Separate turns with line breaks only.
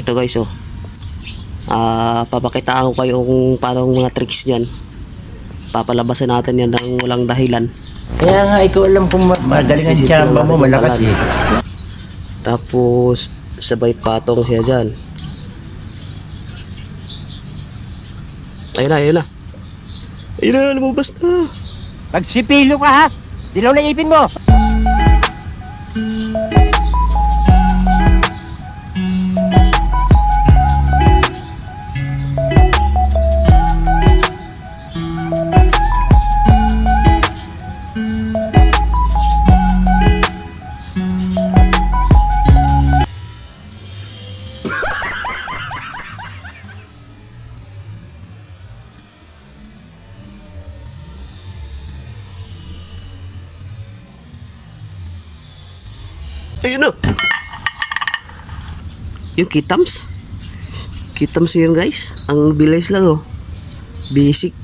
Ito guys, oh. Ah, papakitaan ko kayo kung paano mga tricks niyan. Papalabasan natin yan ng walang dahilan.
Kaya nga, ikaw alam kung ma- magaling ang tsamba mo, malakas eh.
Tapos, sabay patong siya dyan. Ayun na, ayun na. Ayun na, lumabas na.
Magsipilo ka ha! Dilaw na ipin mo!
Ayun na. Yung kitams. Kitams yun guys. Ang bilis lang oh. Basic.